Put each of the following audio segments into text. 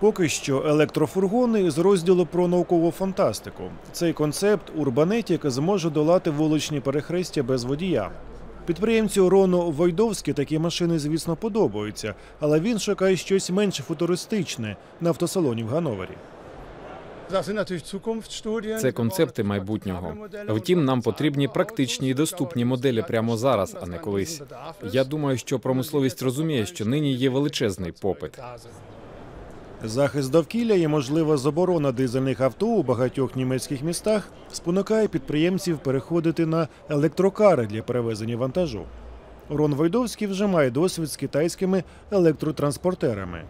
Поки що електрофургони з розділу про наукову фантастику. Цей концепт Урбанетік зможе долати вуличні перехрестя без водія. Підприємцю Рону Войдовські такі машини, звісно, подобаються, але він шукає щось менш футуристичне на автосалоні в Гановері. Це концепти майбутнього. Втім, нам потрібні практичні і доступні моделі прямо зараз, а не колись. Я думаю, що промисловість розуміє, що нині є величезний попит. Захист довкілля і можлива заборона дизельних авто у багатьох німецьких містах спонукає підприємців переходити на електрокари для перевезення вантажу. Рон Войдовський вже має досвід з китайськими електротранспортерами.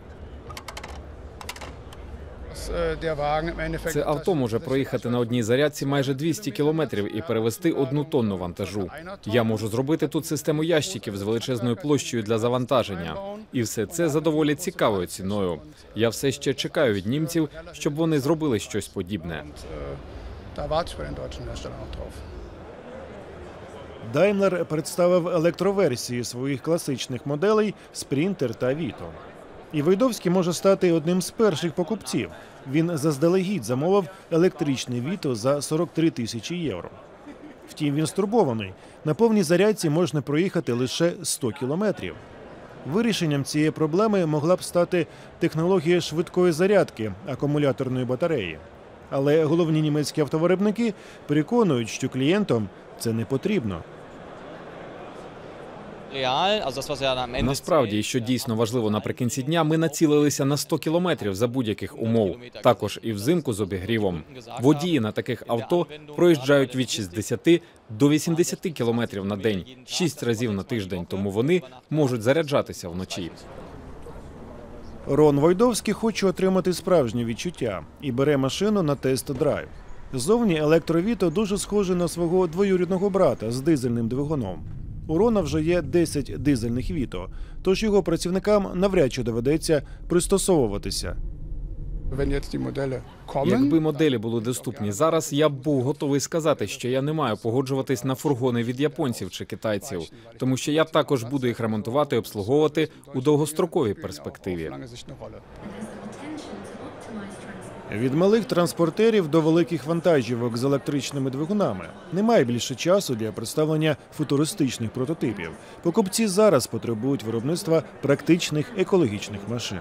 Це авто може проїхати на одній зарядці майже 200 кілометрів і перевезти одну тонну вантажу. Я можу зробити тут систему ящиків з величезною площею для завантаження, і все це за доволі цікавою ціною. Я все ще чекаю від німців, щоб вони зробили щось подібне. Daimler представив електроверсії своїх класичних моделей Sprinter та Vito. І Войдовський може стати одним з перших покупців. Він заздалегідь замовив електричний Vito за 43 тисячі євро. Втім, він стурбований. На повній зарядці можна проїхати лише 100 кілометрів. Вирішенням цієї проблеми могла б стати технологія швидкої зарядки акумуляторної батареї. Але головні німецькі автовиробники переконують, що клієнтам це не потрібно. Насправді, що дійсно важливо наприкінці дня, ми націлилися на 100 кілометрів за будь-яких умов. Також і взимку з обігрівом. Водії на таких авто проїжджають від 60 до 80 кілометрів на день, 6 разів на тиждень. Тому вони можуть заряджатися вночі. Рон Войдовський хоче отримати справжнє відчуття і бере машину на тест-драйв. Зовні електровіто дуже схоже на свого двоюрідного брата з дизельним двигуном. У Рона вже є 10 дизельних віто, тож його працівникам навряд чи доведеться пристосовуватися. Якби моделі були доступні зараз, я б був готовий сказати, що я не маю погоджуватись на фургони від японців чи китайців, тому що я також буду їх ремонтувати і обслуговувати у довгостроковій перспективі. Від малих транспортерів до великих вантажівок з електричними двигунами немає більше часу для представлення футуристичних прототипів. Покупці зараз потребують виробництва практичних екологічних машин.